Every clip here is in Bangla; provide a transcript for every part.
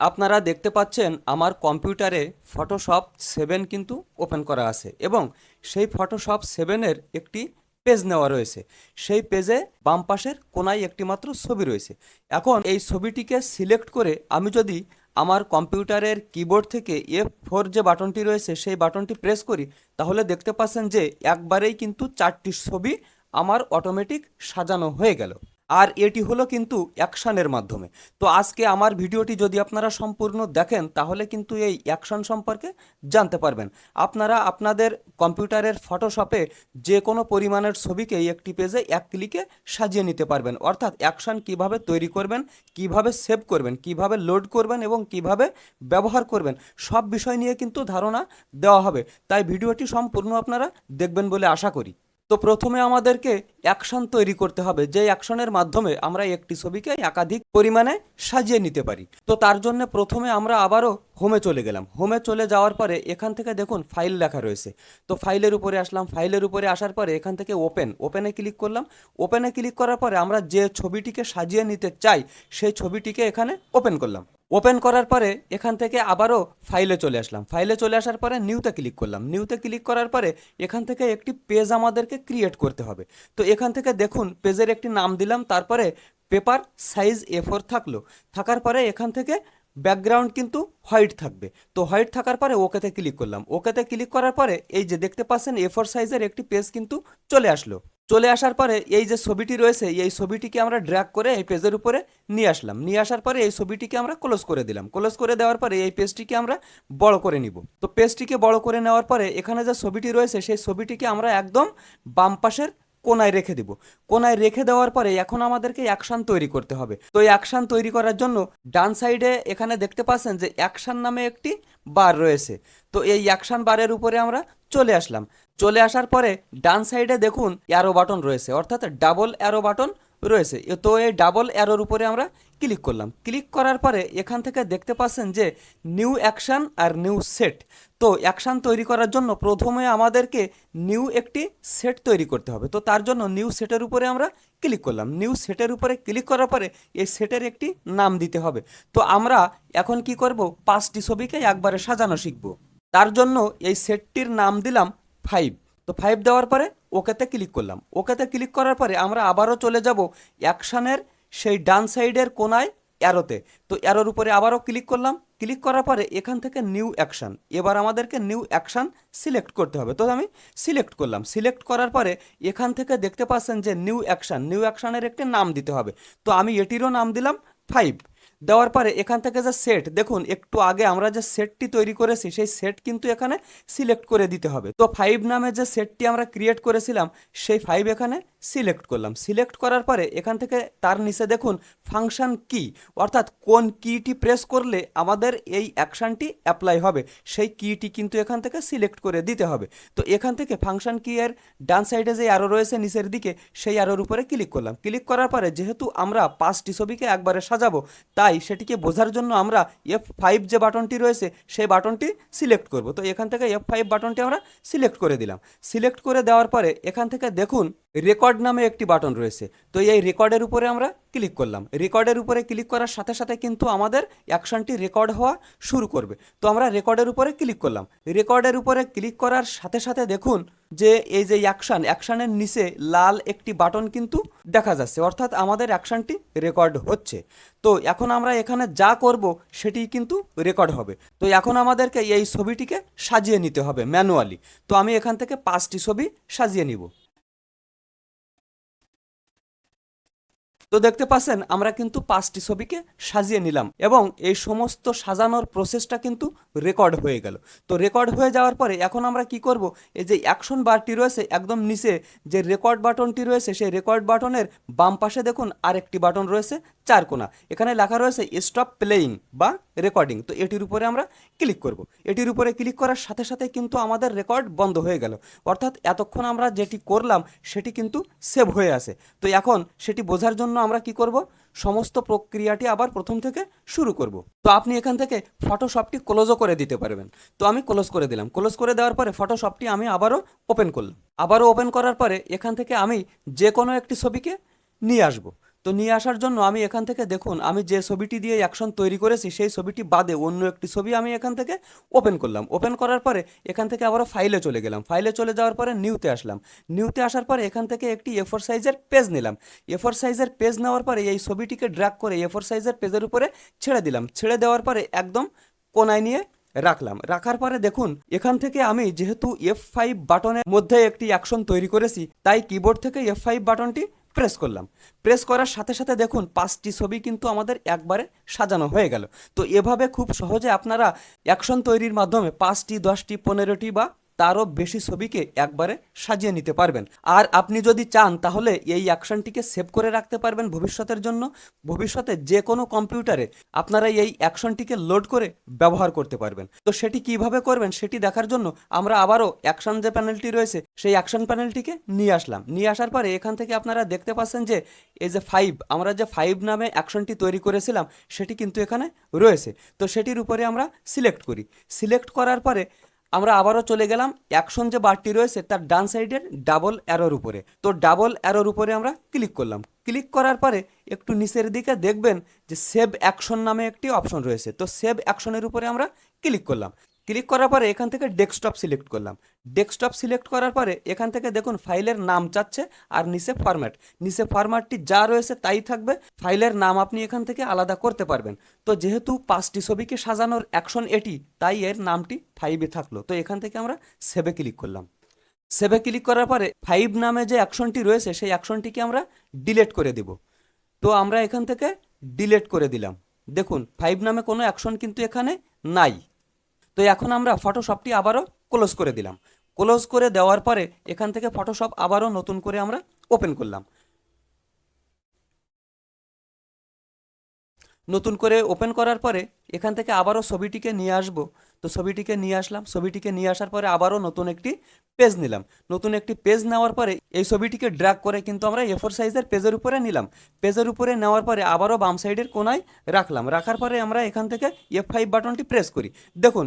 আপনারা দেখতে পাচ্ছেন আমার কম্পিউটারে ফটোশপ সেভেন কিন্তু ওপেন করা আছে এবং সেই ফটোশপ সেভেনের একটি পেজ নেওয়া রয়েছে। সেই পেজে বাম পাশের কোনায় একটি মাত্র ছবি রয়েছে। এখন এই ছবিটিকে সিলেক্ট করে আমি যদি আমার কম্পিউটারের কিবোর্ড থেকে এফ ফোর যে বাটনটি রয়েছে সেই বাটনটি প্রেস করি, তাহলে দেখতে পাচ্ছেন যে একবারেই কিন্তু চারটি ছবি আমার অটোমেটিক সাজানো হয়ে গেল। আর এটি হলো কিন্তু অ্যাকশানের মাধ্যমে। তো আজকে আমার ভিডিওটি যদি আপনারা সম্পূর্ণ দেখেন, তাহলে কিন্তু এই অ্যাকশন সম্পর্কে জানতে পারবেন। আপনারা আপনাদের কম্পিউটারের ফটোশপে যে কোনো পরিমাণের ছবিকে একটি পেজে এক ক্লিকে সাজিয়ে নিতে পারবেন। অর্থাৎ অ্যাকশন কীভাবে তৈরি করবেন, কীভাবে সেভ করবেন, কীভাবে লোড করবেন এবং কীভাবে ব্যবহার করবেন, সব বিষয় নিয়ে কিন্তু ধারণা দেওয়া হবে। তাই ভিডিওটি সম্পূর্ণ আপনারা দেখবেন বলে আশা করি। তো প্রথমে আমাদেরকে অ্যাকশন তৈরি করতে হবে। যে অ্যাকশনের মাধ্যমে আমরা একটি ছবিকে একাধিক পরিমাণে সাজিয়ে নিতে পারি। তো তার জন্য প্রথমে আমরা আবারও হোমে চলে গেলাম। হোমে চলে যাওয়ার পরে এখান থেকে দেখুন ফাইল লেখা রয়েছে। তো ফাইলের উপরে আসলাম। ফাইলের উপরে আসার পরে এখান থেকে ওপেন। ওপেনে ক্লিক করলাম। ওপেনে ক্লিক করার পরে আমরা যে ছবিটিকে সাজিয়ে নিতে চাই, সেই ছবিটিকে এখানে ওপেন করলাম। ওপেন করার পরে এখান থেকে আবারও ফাইলে চলে আসলাম। ফাইলে চলে আসার পরে নিউতে ক্লিক করলাম। নিউতে ক্লিক করার পরে এখান থেকে একটি পেজ আমাদেরকে ক্রিয়েট করতে হবে। তো এখান থেকে দেখুন পেজের একটি নাম দিলাম, তারপরে পেপার সাইজ এ ফোর থাকল। থাকার পরে এখান থেকে ব্যাকগ্রাউন্ড কিন্তু হোয়াইট থাকবে। তো হোয়াইট থাকার পরে ওকেতে ক্লিক করলাম। ওকেতে ক্লিক করার পরে এই যে দেখতে পাচ্ছেন এ ফোর সাইজের একটি পেজ কিন্তু চলে আসলো। চলে আসার পরে এই যে ছবিটি রয়েছে, এই ছবিটিকে আমরা ড্র্যাগ করে এই পেজের উপরে নিয়ে আসলাম। নিয়ে আসার পরে এই ছবিটিকে আমরা ক্লোজ করে দিলাম। ক্লোজ করে দেওয়ার পরে এই পেজটিকে আমরা বড় করে নিব। তো পেজটিকে বড় করে নেওয়ার পরে এখানে যে ছবিটি রয়েছে, সেই ছবিটিকে আমরা একদম বাম পাশের কোনায় রেখে দিব। কোনায় রেখে দেওয়ার পরে এখন আমাদেরকে অ্যাকশান তৈরি করতে হবে। তো এই অ্যাকশান তৈরি করার জন্য ডান সাইডে এখানে দেখতে পাচ্ছেন যে অ্যাকশান নামে একটি বার রয়েছে। তো এই অ্যাকশান বারের উপরে আমরা চলে আসলাম। চলে আসার পরে ডান সাইডে দেখুন অ্যারো বাটন রয়েছে। অর্থাৎ ডাবল অ্যারো বাটন রয়েছে। তো এই ডাবল অ্যারোর উপরে আমরা ক্লিক করলাম। ক্লিক করার পরে এখান থেকে দেখতে পাচ্ছেন যে নিউ অ্যাকশন আর নিউ সেট তো অ্যাকশন তৈরি করার জন্য প্রথমে আমাদেরকে নিউ একটি সেট তৈরি করতে হবে। তো তার জন্য নিউ সেটের উপরে আমরা ক্লিক করলাম। নিউ সেটের উপরে ক্লিক করার পরে এই সেটের একটি নাম দিতে হবে। তো আমরা এখন কি করব? পাঁচটি ছবিকে একবারে সাজানো শিখব। তার জন্য এই সেটটির নাম দিলাম ফাইভ তো ফাইভ দেওয়ার পরে ওকেতে ক্লিক করলাম। ওকেতে ক্লিক করার পরে আমরা আবারও চলে যাব অ্যাকশানের সেই ডান সাইডের কোনায় অ্যারোতে তো অ্যারোর উপরে আবারও ক্লিক করলাম। ক্লিক করার পরে এখান থেকে নিউ অ্যাকশান এবার আমাদেরকে নিউ অ্যাকশান সিলেক্ট করতে হবে। তো আমি সিলেক্ট করলাম। সিলেক্ট করার পরে এখান থেকে দেখতে পাচ্ছেন যে নিউ অ্যাকশান নিউ অ্যাকশানের একটি নাম দিতে হবে। তো আমি এটিরও নাম দিলাম ফাইভ দেওয়ার পরে এখান থেকে যে সেট দেখুন, একটু আগে আমরা যে সেটটি তৈরি করেছি, সেই সেট কিন্তু এখানে সিলেক্ট করে দিতে হবে। তো ফাইভ নামে যে সেটটি আমরা ক্রিয়েট করেছিলাম, সেই ফাইভ এখানে সিলেক্ট করলাম। সিলেক্ট করার পরে এখান থেকে তার নিচে দেখুন ফাংশন কি অর্থাৎ কোন কিটি প্রেস করলে আমাদের এই অ্যাকশানটি অ্যাপ্লাই হবে। সেই কিটি কিন্তু এখান থেকে সিলেক্ট করে দিতে হবে। তো এখান থেকে ফাংশন কি এর ডান সাইডে যে আরও রয়েছে নিচের দিকে, সেই আরোর উপরে ক্লিক করলাম। ক্লিক করার পরে যেহেতু আমরা পাঁচটি ছবিকে একবারে সাজাবো, তাই সেটিকে বোঝার জন্য আমরা এফ ফাইভ যে বাটনটি রয়েছে, সেই বাটনটি সিলেক্ট করব। তো এখান থেকে এফ ফাইভ বাটনটি আমরা সিলেক্ট করে দিলাম। সিলেক্ট করে দেওয়ার পরে এখান থেকে দেখুন রেকর্ড নামে একটি বাটন রয়েছে। তো এই রেকর্ডের উপরে আমরা ক্লিক করলাম। রেকর্ডের উপরে ক্লিক করার সাথে সাথে কিন্তু আমাদের অ্যাকশনটি রেকর্ড হওয়া শুরু করবে। তো আমরা রেকর্ডের উপরে ক্লিক করলাম। রেকর্ডের উপরে ক্লিক করার সাথে সাথে দেখুন যে এই যে অ্যাকশন, অ্যাকশনের নিচে লাল একটি বাটন কিন্তু দেখা যাচ্ছে। অর্থাৎ আমাদের অ্যাকশনটি রেকর্ড হচ্ছে। তো এখন আমরা এখানে যা করব সেটি কিন্তু রেকর্ড হবে। তো এখন আমাদেরকে এই ছবিটিকে সাজিয়ে নিতে হবে ম্যানুয়ালি। তো আমি এখান থেকে পাঁচটি ছবি সাজিয়ে নিব। তো দেখতে পাচ্ছেন, আমরা কিন্তু পাঁচটি ছবিকে সাজিয়ে নিলাম এবং এই সমস্ত সাজানোর প্রসেসটা কিন্তু রেকর্ড হয়ে গেল। তো রেকর্ড হয়ে যাওয়ার পরে এখন আমরা কি করব? এই যে অ্যাকশন বারটি রয়েছে একদম নিচে, যে রেকর্ড বাটনটি রয়েছে, সেই রেকর্ড বাটনের বাম পাশে দেখুন, আরেকটি বাটন রয়েছে চার কোনা। এখানে লেখা রয়েছে স্টপ প্লেয়িং বা রেকর্ডিং তো এটির উপরে আমরা ক্লিক করব। এটির উপরে ক্লিক করার সাথে সাথে কিন্তু আমাদের রেকর্ড বন্ধ হয়ে গেল। অর্থাৎ এতক্ষণ আমরা যেটি করলাম, সেটি কিন্তু সেভ হয়ে আছে। তো এখন সেটি বোঝার জন্য আমরা কি করব? সমস্ত প্রক্রিয়াটি আবার প্রথম থেকে শুরু করব। তো আপনি এখান থেকে ফটোশপটি ক্লোজও করে দিতে পারবেন। তো আমি ক্লোজ করে দিলাম। ক্লোজ করে দেওয়ার পরে ফটোশপটি আমি আবারও ওপেন করলাম। আবারও ওপেন করার পরে এখান থেকে আমি যে কোনো একটি ছবিকে নিয়ে আসব। তো নিয়ে আসার জন্য আমি এখান থেকে দেখুন, আমি যে ছবিটি দিয়ে অ্যাকশন তৈরি করেছি, সেই ছবিটি বাদে অন্য একটি ছবি আমি এখান থেকে ওপেন করলাম। ওপেন করার পরে এখান থেকে আবারও ফাইলে চলে গেলাম। ফাইলে চলে যাওয়ার পরে নিউতে আসলাম। নিউতে আসার পরে এখান থেকে একটি এফোর সাইজের পেজ নিলাম। এফোর সাইজের পেজ নেওয়ার পরে এই ছবিটিকে ড্র্যাগ করে এফোর সাইজের পেজের উপরে ছেড়ে দিলাম। ছেড়ে দেওয়ার পরে একদম কোনায় নিয়ে রাখলাম। রাখার পরে দেখুন, এখান থেকে আমি যেহেতু এফ ফাইভ বাটনের মধ্যে একটি অ্যাকশন তৈরি করেছি, তাই কিবোর্ড থেকে এফ ফাইভ বাটনটি প্রেস করলাম। প্রেস করার সাথে সাথে দেখুন, পাঁচটি ছবি কিন্তু আমাদের একবারে সাজানো হয়ে গেল। তো এভাবে খুব সহজে আপনারা অ্যাকশন তৈরির মাধ্যমে পাঁচটি, দশটি, পনেরোটি বা তারও বেশি ছবিকে একবারে সাজিয়ে নিতে পারবেন। আর আপনি যদি চান, তাহলে এই অ্যাকশনটিকে সেভ করে রাখতে পারবেন ভবিষ্যতের জন্য। ভবিষ্যতে যে কোনো কম্পিউটারে আপনারা এই অ্যাকশনটিকে লোড করে ব্যবহার করতে পারবেন। তো সেটি কীভাবে করবেন, সেটি দেখার জন্য আমরা আবারও অ্যাকশন যে প্যানেলটি রয়েছে, সেই অ্যাকশন প্যানেলটিকে নিয়ে আসলাম। নিয়ে আসার পরে এখান থেকে আপনারা দেখতে পাচ্ছেন যে, এই যে ফাইভ, আমরা যে ফাইভ নামে অ্যাকশনটি তৈরি করেছিলাম, সেটি কিন্তু এখানে রয়েছে। তো সেটির উপরে আমরা সিলেক্ট করি। সিলেক্ট করার পরে আমরা আবারও চলে গেলাম। অ্যাকশন যে বারটি রয়েছে, তার ডান সাইডের ডাবল অ্যারোর উপরে। তো ডাবল অ্যারোর উপরে আমরা ক্লিক করলাম। ক্লিক করার পরে একটু নিচের দিকে দেখবেন যে সেভ অ্যাকশন নামে একটি অপশন রয়েছে। তো সেভ অ্যাকশনের উপরে আমরা ক্লিক করলাম। ক্লিক করার পরে এখান থেকে ডেস্কটপ সিলেক্ট করলাম। ডেস্কটপ সিলেক্ট করার পরে এখান থেকে দেখুন ফাইলের নাম চাচ্ছে আর নিচে ফরম্যাট। নিচে ফরম্যাটটি যা রয়েছে তাই থাকবে। ফাইলের নাম আপনি এখান থেকে আলাদা করতে পারবেন। তো যেহেতু পাঁচটি ছবিকে সাজানোর অ্যাকশন এটি, তাই এর নামটি ফাইভে থাকল। তো এখান থেকে আমরা সেভে ক্লিক করলাম। সেভে ক্লিক করার পরে ফাইভ নামে যে অ্যাকশনটি রয়েছে, সেই অ্যাকশনটিকে আমরা ডিলেট করে দিব। তো আমরা এখান থেকে ডিলেট করে দিলাম। দেখুন ফাইভ নামে কোনো অ্যাকশন কিন্তু এখানে নাই। তো এখন আমরা ফটোশপটি আবারও ক্লোজ করে দিলাম। ক্লোজ করে দেওয়ার পরে এখান থেকে ফটোশপ আবারও নতুন করে আমরা ওপেন করলাম। নতুন করে ওপেন করার পরে এখান থেকে আবারও ছবিটিকে নিয়ে আসব। তো ছবিটিকে নিয়ে আসলাম। ছবিটিকে নিয়ে আসার পরে আবারও নতুন একটি পেজ নিলাম। নতুন একটি পেজ নেওয়ার পরে এই ছবিটিকে ড্র্যাগ করে কিন্তু আমরা এফোর সাইজের পেজের উপরে নিলাম। পেজের উপরে নেওয়ার পরে আবারও বাম সাইডের কোনায় রাখলাম। রাখার পরে আমরা এখান থেকে এফ ফাইভ বাটনটি প্রেস করি। দেখুন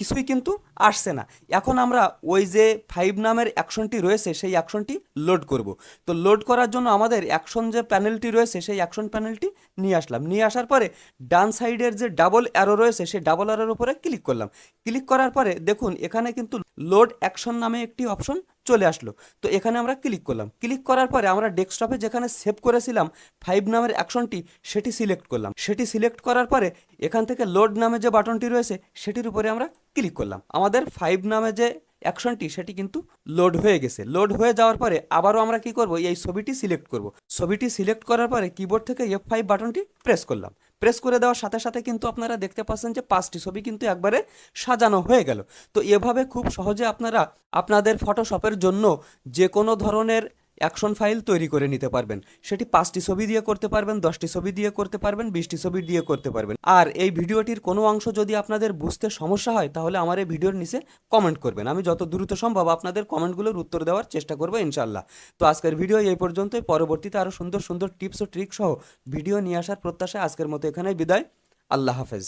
কিছুই কিন্তু আসছে না। এখন আমরা ওই যে ফাইভ নামের অ্যাকশনটি রয়েছে, সেই অ্যাকশনটি লোড করব। তো লোড করার জন্য আমাদের অ্যাকশন যে প্যানেলটি রয়েছে, সেই অ্যাকশন প্যানেলটি নিয়ে আসলাম। নিয়ে আসার পরে ডান সাইডের যে ডাবল অ্যারো রয়েছে, সেই ডাবল অ্যারোর উপরে ক্লিক করলাম। ক্লিক করার পরে দেখুন, এখানে কিন্তু লোড অ্যাকশন নামে একটি অপশন চলে আসলো। তো এখানে আমরা ক্লিক করলাম। ক্লিক করার পরে আমরা ডেস্কটপে যেখানে সেভ করেছিলাম ফাইভ নামের অ্যাকশনটি সেটি সিলেক্ট করলাম। সেটি সিলেক্ট করার পরে এখান থেকে লোড নামে যে বাটনটি রয়েছে, সেটির উপরে আমরা ক্লিক করলাম। আমাদের ফাইভ নামে যে অ্যাকশনটি সেটি কিন্তু লোড হয়ে গেছে। লোড হয়ে যাওয়ার পরে আবারও আমরা কি করব? এই ছবিটি সিলেক্ট করব। ছবিটি সিলেক্ট করার পরে কিবোর্ড থেকে এফ ফাইভ বাটনটি প্রেস করলাম। প্রেস করে দেওয়ার সাথে সাথে কিন্তু আপনারা দেখতে পাচ্ছেন যে পাঁচটি ছবি কিন্তু একবারে সাজানো হয়ে গেল। তো এভাবে খুব সহজে আপনারা আপনাদের ফটোশপের জন্য যে কোনো ধরনের অ্যাকশন ফাইল তৈরি করে নিতে পারবেন। সেটি পাঁচটি ছবি দিয়ে করতে পারবেন, দশটি ছবি দিয়ে করতে পারবেন, বিশটি ছবি দিয়ে করতে পারবেন। আর এই ভিডিওটির কোনো অংশ যদি আপনাদের বুঝতে সমস্যা হয়, তাহলে আমার এই ভিডিওর নিচে কমেন্ট করবেন। আমি যত দ্রুত সম্ভব আপনাদের কমেন্টগুলোর উত্তর দেওয়ার চেষ্টা করব ইনশাল্লাহ তো আজকের ভিডিও এই পর্যন্তই। পরবর্তীতে আরও সুন্দর সুন্দর টিপস ও ট্রিক সহ ভিডিও নিয়ে আসার প্রত্যাশায় আজকের মতো এখানেই বিদায়। আল্লাহ হাফেজ।